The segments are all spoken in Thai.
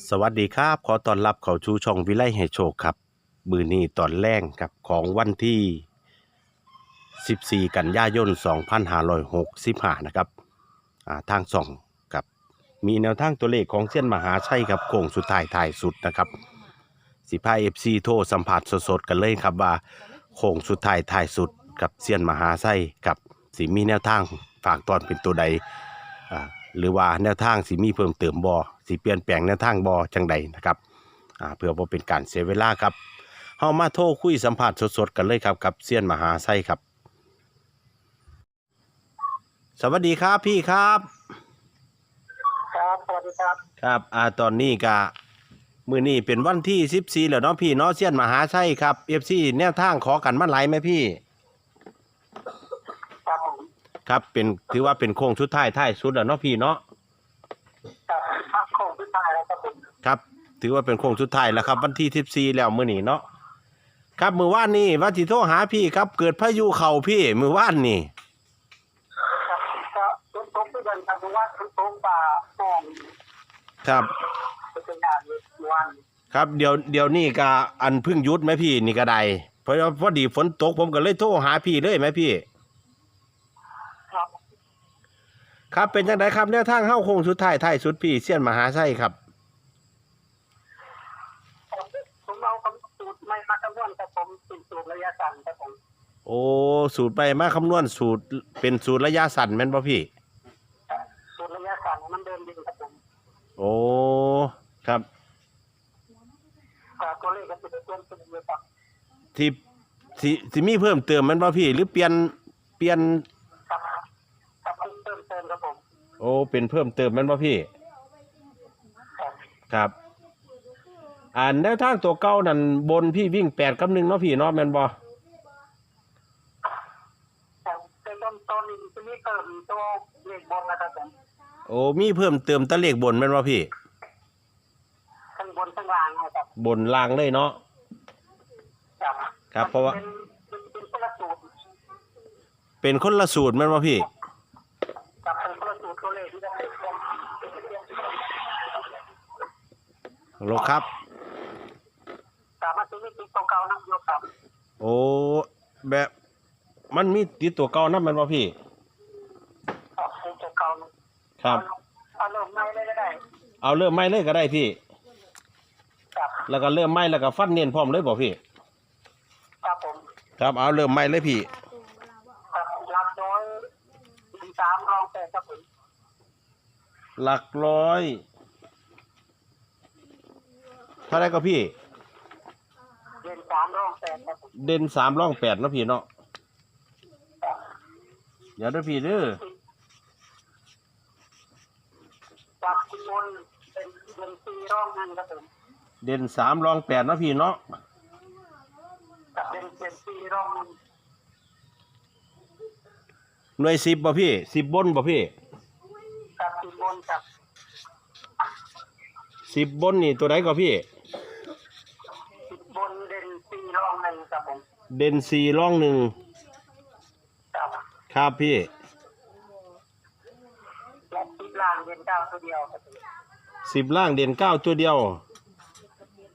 สวัสดีครับขอต้อนรับเข้าชูช่องวิไลให้โชคครับ มือนี้ตอนแรกครับของวันที่ 14 กันยายน 2565 นะครับอ่าทางส่องกับมีแนวทางตัวเลขของเส้นมหาชัยครับโค้งสุดท้ายท้ายสุดนะครับ สิพาเอฟซีโทรสัมผัสสดๆกันเลยครับว่าโค้งสุดท้ายท้ายสุดกับเส้นมหาชัยกับสิมีแนวทางฝากตอนเป็นตัวใดอ่าหรือว่าแนวทางสิมีเพิ่มเติมบอสิเปลี่ยนแปลงแนวทางบอจังใดนะครับอ่าเพื่อบ่เป็นการเสียเวลาครับเฮามาโทรคุยสัมผัสสดๆกันเลยครับกับเซียนมหาชัยครับ สวัสดีครับพี่ครับ ครับสวัสดีครับครับอ่าตอนนี้ก็มือนี้เป็นวันที่14แล้วเนาะพี่เนาะเซียนมหาชัยครับ FC แนวทางขอกันมาหลายไหมพี่ครับผมครับเป็นถือว่าเป็นโค้งสุดท้ายท้ายสุดแล้วเนาะพี่เนาะครับพักโคงพิพายแล้วครับผมครับ ถือว่าเป็นโค้งสุดท้ายแล้วครับ วันที่14แล้วมื้อนี้เนาะครับมือว่านนี่ว่าสิโทรหาพี่ครับ เกิดพายุเข้าพี่ มือว่านนี่ครับก็ต้นต้นที่เดินทางว่าต้นต้นป่าฟองครับ เป็นงานวันครับเดี๋ยวเดี๋ยวนี้ก็อันเพึ่งหยุดไหมพี่นี่ก็ได้เพราะว่าพอดีฝนตกผมก็เลยโทรหาพี่เลยไหมพี่ ครับ ครับเป็นจังไดครับแนวทางเข้าโค้งสุดท้ายท้ายสุดพี่เซียนมหาชัยครับผมเอาคำสูตรไม่มาคำนวณครับผมสูตรสูตรระยะสั้นครับผมโอ้สูตรไปมาคำนวณสูตรเป็นสูตรระยะสั้นแม่นป่ะพี่ สูตรระยะสั้นมันเดินดีครับผมโอ้ครับ แต่ตัวเลขก็จะเป็นตัวเป็นเยอะครับที่ที่ที่มีเพิ่มเติมแม่นป่ะพี่ หรือเปลี่ยนเปลี่ยน ครับครับเติมเติมครับผม โอ้ เป็นเพิ่มเติมแม่นป่ะพี่ ครับครับ อ่านแนวทางตัวเก่านั่นบนพี่วิ่งแปดกับหนึ่งเนาะพี่เนาะแม่นบ่แต่เป็นต้นต้นนี้จะมีเติมตัวเลขบนนะครับผมโอ้มีเพิ่มเติมตะเลขบนแม่นป่ะพี่ ข้างบนข้างล่างนะครับบนล่างเลยเนาะ ครับครับเพราะว่า เป็นเป็นเป็นคนละสูตรเป็นคนละสูตรแม่นป่ะพี่ กับเป็นคนละสูตรตัวเลขที่ได้ โลครับ สามารถซื้อติดตัวเก่านั่งยกครับโอ้แบบมันมีติดตัวเก่านั่นแม่นป่ะพี่ออกซื้อตัวเก่าครับ เอาเริ่มไม่เลยก็ได้เอาเริ่มไม่เลยก็ได้พี่ ครับแล้วก็เริ่มไม่แล้วก็ฟันเน้นพร้อมเลยบ่พี่ ครับผมครับเอาเริ่มไม่เลยพี่ ครับรับน้อยหนึ่งสามรองแปดครับผมหลักร้อยเท่าไรก็พี่เรียนสามรองแปดครับผมเด่นสามร่องแปดเนาะพี่เนาะครับเดี๋ยวเด้อพี่เด้อจากคุณบนเป็นเรียนสี่รองนั่นครับผมเด่นสามร่องแปดเนาะพี่เนาะกับเป็นเรียนสี่รองนั่นหน่วยสิบบ่พี่สิบบนบ่พี่กับคุณบนกับสิบบนนี่ตัวไหนก็พี่ สิบบนเรียนสี่รองหนึ่งครับผม เด่นสี่ร่องหนึ่งครับครับพี่ และสิบล่างเรียนเก้าตัวเดียวครับผมสิบล่างเด่นเก้าตัวเดียว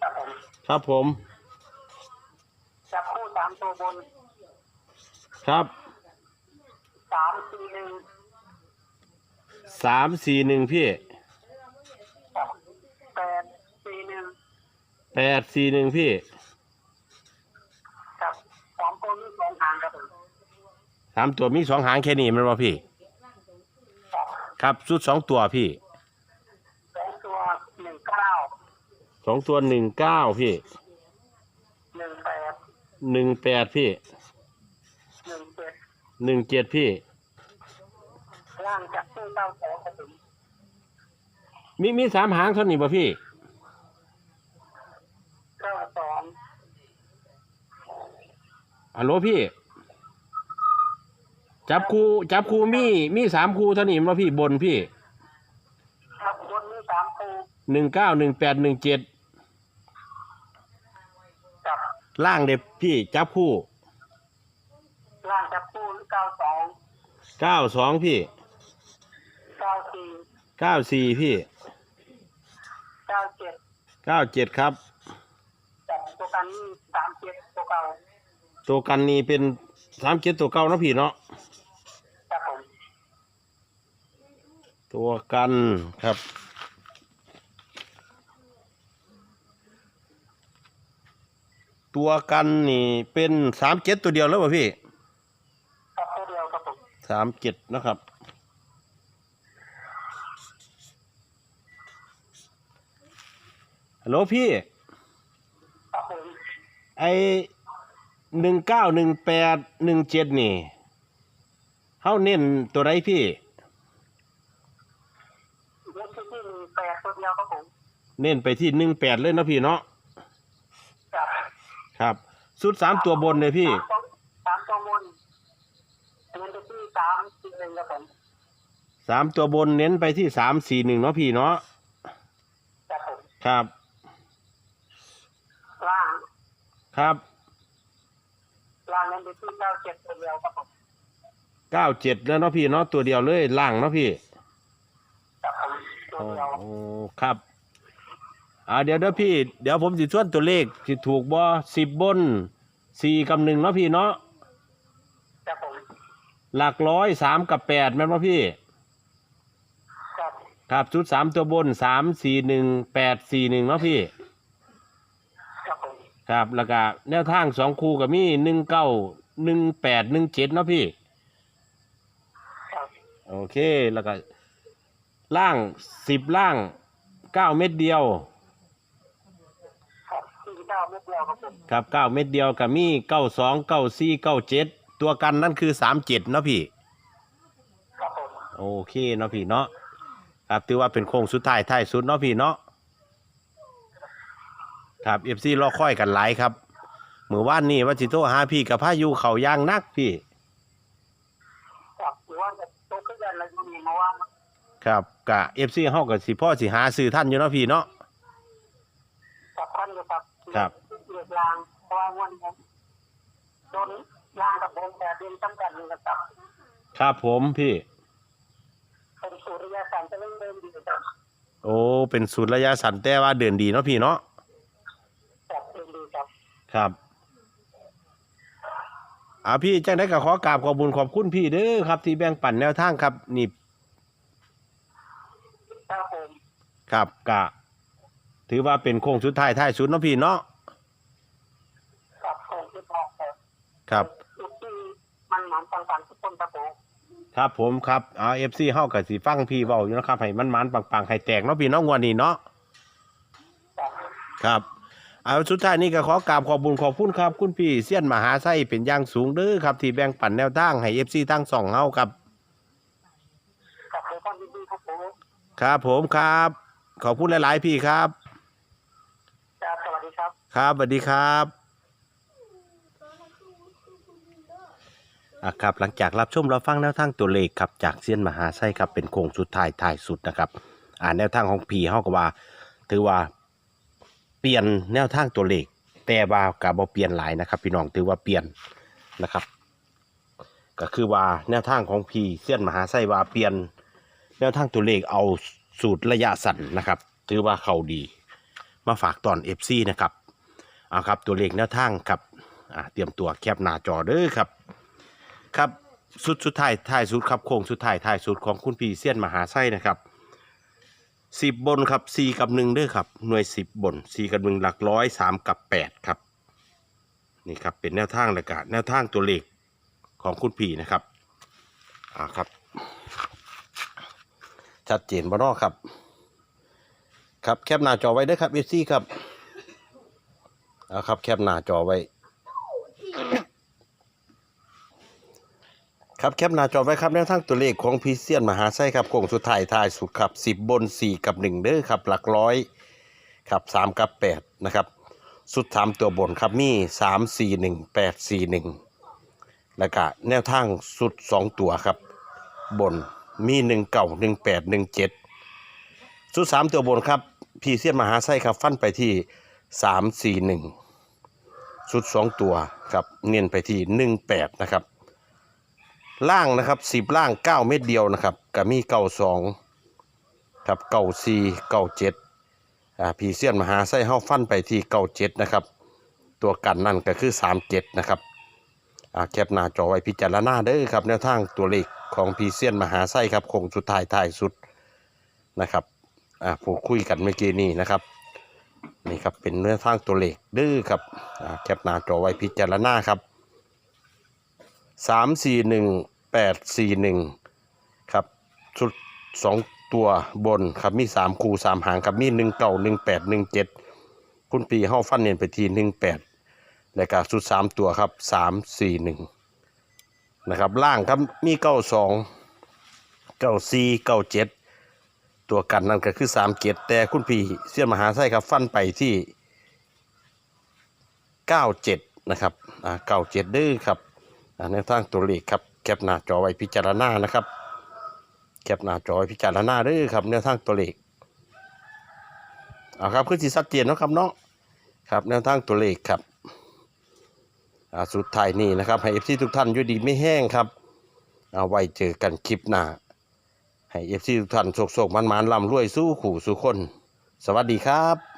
ครับผมครับผม จับคู่สามตัวบนครับสามสี่หนึ่งสามสี่หนึ่งพี่ครับแปดสี่หนึ่งแปดสี่หนึ่งพี่ ครับสองตัวนี้สองทางครับผม สามตัวมีสองหางแค่นี้แมันบ่พี่ ครับครับชุดสองตัวพี่สองตัวหนึ่งเก้าสองตัวหนึ่งเก้าพี่หนึ่งแปดหนึ่งแปดพี่หนึ่งเจ็ดหนึ่งเจ็ดพี่ ล่างจากคู่เก้าสองครับผมมีมีสามหางเท่านี้ป่ะพี่ เก้าสองฮัลโหลพี่ จับคูจับคูมีมีสามคูเท่านี้ป่ะพี่บนพี่ครับบนนี้สามคู่หนึ่งเก้าหนึ่งแปดหนึ่งเจ็ดกับล่างเด็บพี่จับคู่ล่างจากคู่เก้าสองเก้าสองพี่เก้าสี่เก้าสี่พี่เก้าเจ็ดเก้าเจ็ดครับกับตัวกันนี่สามเจ็ดตัวเก่าตัวกันนี่เป็นสามเจ็ดตัวเก่าเนาะพี่เนาะ ครับผม ตัวกันครับตัวกันนี่เป็นสามเจ็ดตัวเดียวแล้วป่ะพี่ครับตัวเดียวครับผมสามเจ็ดนะครับ ฮัลโหลพี่ ครับผมไอหนึ่งเก้าหนึ่งแปดหนึ่งเจ็ดนี่ เฮาเน้นตัวไรพี่ เล่นที่หนึ่งแปดตัวเดียวครับผม เน้นไปที่หนึ่งแปดเลยเนาะพี่เนาะครับครับ สุดสามตัวบนเลยพี่ สามตัวสามตัวบนเล่นที่สามสี่หนึ่งครับผมสามตัวบนเน้นไปที่สามสี่หนึ่งเนาะพี่เนาะครับผมครับ ล่างครับล่างเล่นที่เก้าเจ็ดตัวเดียวครับผมเก้าเจ็ดแล้วเนาะพี่เนาะตัวเดียวเลยล่างเนาะพี่ครับผมตัวโอ้เดียว โอ้ครับ อ่าเดี๋ยวเดี๋ยวพี่ เดี๋ยวผมสิทวนตัวเลขสิถูกบ่สิบบนสี่กับหนึ่งเนาะพี่เนาะครับผมหลักร้อยสามกับแปดแม่นบ่พี่ ครับครับชุดสามตัวบนสามสี่หนึ่งแปดสี่หนึ่งเนาะพี่ ครับผมครับแล้วก็แนวทางสองคู่กับมีหนึ่งเก้าหนึ่งแปดหนึ่งเจ็ดเนาะพี่ ครับโอเค แล้วก็ล่างสิบล่างเก้าเม็ดเดียวครับสี่เก้าเม็ดเดียวครับผมครับเก้าเม็ดเดียวกับมีเก้าสองเก้าสี่เก้าเจ็ดตัวกันนั่นคือสามเจ็ดเนาะพี่ ครับผมโอเคเนาะพี่เนาะครับถือว่าเป็นโค้งสุดท้ายท้ายสุดเนาะพี่เนาะครับเอฟซีรอค่อยกันหลายครับเมื่อวานนี้ว่าจิโตหาพี่กับพายุเขาย่างนักพี่ ครับหรือว่าจะโตขึ้นยันอะไรก็มีมาว่าครับกะเอฟซีเฮากับสิพ่อสิหาซื้อท่านอยู่เนาะพี่เนาะกับท่านอยู่ ครับครับเลือกลางเพราะว่าวันนี้โดนลางกับโดนแต่เดินจำกัดหนึ่งกับตับครับผมพี่ เป็นสูตรระยะสั้นจะเริ่มเดินดีครับโอ้เป็นสูตรระยะสั้นแต่ว่าเดินดีเนาะพี่เนาะจับเดินดีครับครับอ่าพี่จังได้ก็ขอกราบขอบคุญขอบคุณพี่เด้อครับ ที่แบ่งปันแนวทางครับนี่ครับผม ครับกะ ถือว่าเป็นโค้งสุดท้ายท้ายสุดเนาะพี่เนาะกับโครงที่บอกครับครับทุกที่มันหมานต่างๆทุกคนครับผมครับผมครับเอาเอฟซีเฮากับสีฟังพี่เว้าอยู่นะครับให้มันมันๆปังๆให้แตกเนาะพี่เน้องวันนี้เนาะ ครับครับเอาสุดท้ายนี้ก็ขอกราบขอบคุญขอบคุณครับ คุณพี่เซียนมหาไส้เป็นอย่างสูงเด้อครับ ที่แบ่งปันแนวทางให้เอฟซีทั้งสองเฮาครับกับเพื่อนดีๆครับผม ครับผมครับ ขอบคุณหลาย ๆ พี่ครับครับสวัสดี ครับบสวัสดีครับอะครับหลังจากรับชมรับฟังแนวทางตัวเลขครับจากเซียนมหาไส้ครับเป็นโค้งสุดท้ายท้ายสุดนะครับ อ่าแนวทางของพีเฮาก็ว่า ถือว่าเปลี่ยนแนวทางตัวเลขแต่ว่ากับ่เปลี่ยนหลายนะครับ พี่น้องถือว่าเปลี่ยนนะครับ ก็คือว่าแนวทางของพีเซียนมหาไส้ว่าเปลี่ยน แนวทางตัวเลขเอาสูตรระยะสั้นนะครับ ถือว่าเขาดี มาฝากตอน FC นะครับ เอาครับตัวเลขแนวทางครับเตรียมตัวแคปหน้าจอเด้อครับ ครับสุดสุดท้ายท้ายสุดครับโค้งสุดท้ายท้ายสุดของคุณพีเซียนมหาไส้นะครับสิบบนครับสี่กับหนึ่งเด้อครับหน่วยสิบบนสี่กับหนึ่งหลักร้อยสามกับแปดครับนี่ครับเป็นแนวทางเลยกะแนวทางตัวเลขของคุณพีนะครับอ่าครับ ชัดเจนบ่เนอครับ ครับแคปหน้าจอไว้เด้อครับเอฟซีครับ เอาครับ แคปหน้าจอไว้ ครับแคปหน้าจอไว้ครับแนวทางตัวเลขของพีเซียนมหาไส้ครับโค้งสุดท้ายท้ายสุดครับสิบบนสี่กับหนึ่งเด้อครับ หลักร้อยครับสามกับแปดนะครับ สุดสามตัวบนครับมีสามสี่หนึ่งแปดสี่หนึ่งแล้วก็แนวทางสุดสองตัวครับ บนมีหนึ่งเก่าหนึ่งแปดหนึ่งเจ็ดสุดสามตัวบนครับพีเซียนมหาไส้ครับ ฟันไปที่สามสี่หนึ่ง สุดสองตัวครับเน้นไปที่หนึ่งแปดนะครับ ล่างนะครับสิบล่างเก้าเม็ดเดียวนะครับกับมีเก้าสองครับเก้าสี่เก้าเจ็ดอ่าพีเซียนมหาไส้เฮาฟันไปที่เก้าเจ็ดนะครับ ตัวกันนั่นก็คือสามเจ็ดนะครับอ่าแคปหน้าจอไว้พิจารณาเด้อครับแนวทางตัวเลขของพีเซียนมหาไส้ครับคงสุดท้ายท้ายสุดนะครับอ่าพูดคุยกันเมื่อกี้นี้นะครับ นี่ครับเป็นเนื้อทางตัวเลขเด้อครับอ่าแคปหน้าจอไว้พิจารณาครับสามสี่หนึ่งแปดสี่หนึ่งครับชุดสองตัวบนครับมีสามคูสามหางครับมีหนึ่งเก่าหนึ่งแปดหนึ่งเจ็ดคุณปีเข้าฟันเนียนไปทีหนึ่งแปดแล้วก็ชุดสามตัวครับสามสี่หนึ่งนะครับล่างครับมีเก้าสองเก้าสี่เก้าเจ็ด ตัวกันนั่นก็คือสามเจ็ดแต่คุณพี่เสี้ยนมหาไส้ครับ ฟันไปที่เก้าเจ็ดนะครับอ่าเก้าเจ็ดดื้อครับอ่าในทางตัวเลขครับแคปหน้าจอไว้พิจารณานะครับแคปหน้าจอไว้พิจารณาเด้อครับแนทางตัวเลขเอาครับคือสีชัดเจนเนาะครับเนาะครับแนวทางตัวเลขครับอ่าสุดท้ายนี้นะครับให้เอฟซีทุกท่านอยู่ดีไม่แห้งครับ เอาไว้เจอกันคลิปหน้า ให้เอฟซีทุกท่านโศกโศกมันมันลำรวยสู้ขู่สู้คน สวัสดีครับ